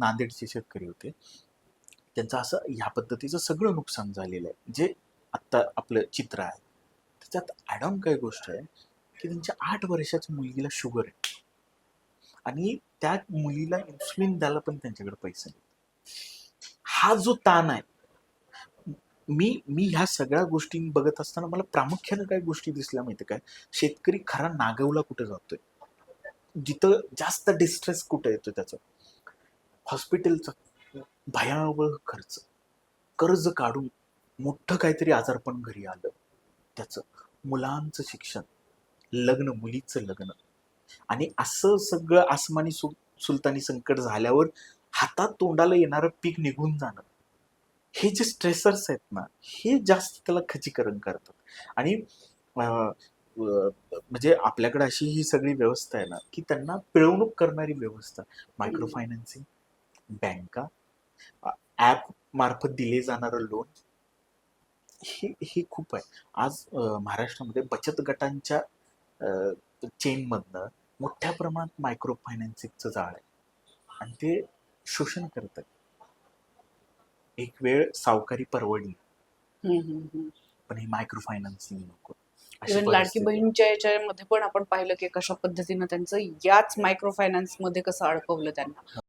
नांदेडचे शेतकरी होते. त्यांचं असं ह्या पद्धतीचं सगळं नुकसान झालेलं आहे. जे आत्ता आपलं चित्र आहे. त्याच्यात ॲडम काय गोष्ट आहे की त्यांच्या आठ वर्षाच्या मुलगीला शुगर आहे. आणि त्या मुलीला इन्सुलिन द्यायला पण त्यांच्याकडे पैसे नाही हा जो ताण आहे मी मी ह्या सगळ्या गोष्टी बघत असताना मला प्रामुख्यानं काय गोष्टी दिसल्या माहिती काय शेतकरी खरा नागवला कुठे जातोय? जिथं जास्त डिस्ट्रेस कुठे येतो त्याचं? हॉस्पिटलचा भयावह खर्च. कर्ज काढून मोठं काहीतरी आजारपण घरी आलं. त्याचं मुलांचं शिक्षण लग्न मुलीचं लग्न. आणि असं सगळं आसमानी सु सुलतानी संकट झाल्यावर हातात तोंडाला येणारं पीक निघून जाणं. हे जे स्ट्रेसर्स आहेत ना हे जास्त त्याला खचीकरण करतात. आणि म्हणजे आपल्याकडे अशी ही सगळी व्यवस्था आहे ना की त्यांना पिळवणूक करणारी व्यवस्था. मायक्रो फायनान्सिंग बँका ॲप मार्फत दिले जाणारं लोन हे हे खूप आहे. आज महाराष्ट्रामध्ये बचत गटांच्या चेनमधनं मोठ्या प्रमाणात मायक्रो फायनान्सिंगचं जाळ आहे. आणि ते शोषण करत आहे एक वेळ सावकारी परवडली. पण हे मायक्रो फायनान्सिंग नको लाडकी. बहीणच्या याच्यामध्ये पण आपण पाहिलं की कशा पद्धतीनं त्यांचं याच मायक्रो फायनान्समध्ये कसं अडकवलं त्यांना.